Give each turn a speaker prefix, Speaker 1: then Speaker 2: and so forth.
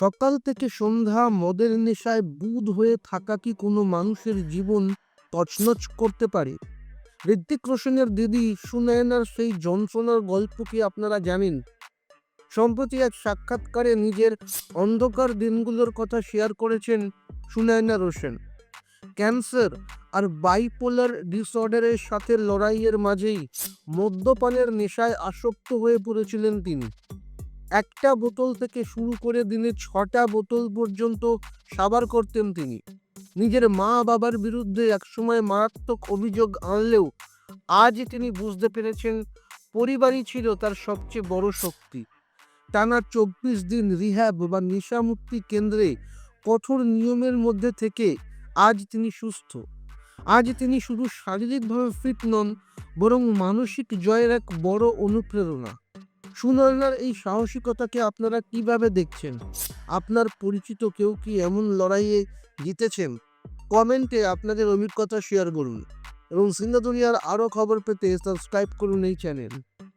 Speaker 1: সকাল থেকে সন্ধ্যা মদের নেশায় বুধ হয়ে থাকা কি কোনো মানুষের জীবন তছনছ করতে পারে? ঋত্বিক রোশনের দিদি সুনয়নার সেই যন্ত্রণার গল্প কি আপনারা জানেন? সম্প্রতি এক সাক্ষাৎকারে নিজের অন্ধকার দিনগুলোর কথা শেয়ার করেছেন সুনয়না রোশন। ক্যান্সার আর বাইপোলার ডিসঅর্ডারের সাথে লড়াইয়ের মাঝেই মদ্যপানের নেশায় আসক্ত হয়ে পড়েছিলেন তিনি। একটা বোতল থেকে শুরু করে দিনে ছটা বোতল পর্যন্ত সাবার করতেন তিনি। নিজের মা বাবার বিরুদ্ধে একসময় মারাত্মক অভিযোগ আনলেও আজ তিনি বুঝতে পেরেছেন পরিবারই ছিল তার সবচেয়ে বড় শক্তি। টানা চব্বিশ দিন রিহ্যাব বা নেশামুক্তি কেন্দ্রে কঠোর নিয়মের মধ্যে থেকে আজ তিনি সুস্থ। আজ তিনি শুধু শারীরিকভাবে ফিট নন, বরং মানসিক জয়ের এক বড় অনুপ্রেরণা। সুনয়নার এই সাহসিকতাকে আপনারা কীভাবে দেখছেন? আপনার পরিচিত কেউ কি এমন লড়াইয়ে জিতেছেন? কমেন্টে আপনাদের অভিজ্ঞতা শেয়ার করুন এবং সিন্ধা দুনিয়ার আরও খবর পেতে সাবস্ক্রাইব করুন এই চ্যানেল